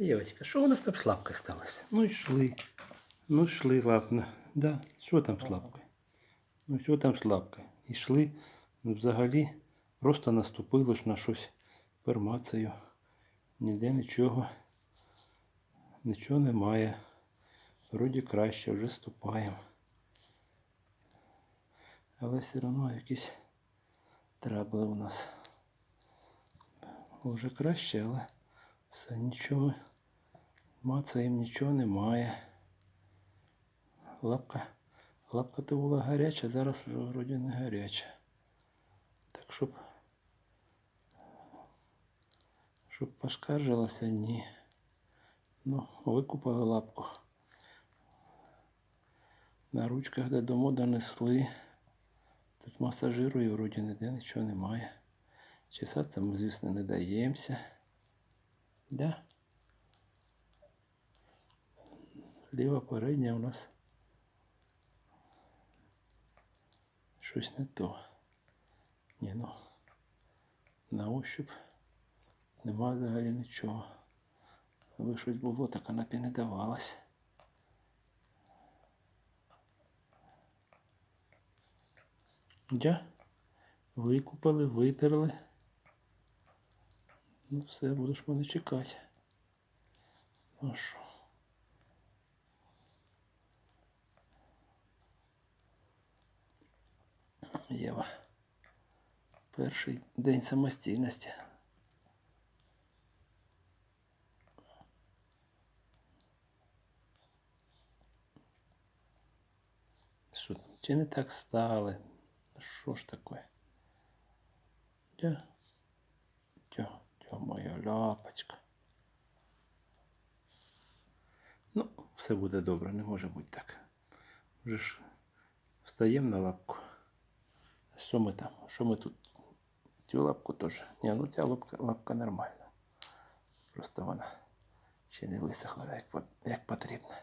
Євочка, що у нас там лапкою сталося? Ну йшли. Ну йшли лапно. Да. Що там з? Ну що там лапкою? Ішли, ну взагалі просто наступило ж на щось пермацею. Ніде нічого. Нічого немає. Вроді краще, вже ступаємо. Але все одно якісь трабли у нас. Уже краще, але все нічого. Мацаєм нічого немає. Лапка. Лапка то була гаряча, зараз вже вроді не гаряча. Так щоб. Щоб поскаржилася, ні. Ну, викупали лапку. На ручках додому донесли. Тут масажиру і вроді ніде нічого немає. Чесатися ми, звісно, не даємося. Да? Ліва передня у нас щось не то. Ні, ну, на ощупь немає взагалі нічого. Аби щось було, так вона б і не давалась. Да? Викупали, витерли. Ну все, будеш мене чекати. Ну що? Єва. Перший день самостійності. Що, чи не так стали? Що ж таке? Моя ляпочка. Ну, все буде добре, не може бути так. Вже ж встаємо на лапку. Що ми там? Що ми тут? Цю лапку теж. Ні, ну ця лапка, лапка нормальна. Просто вона ще не висохла, як, як потрібно.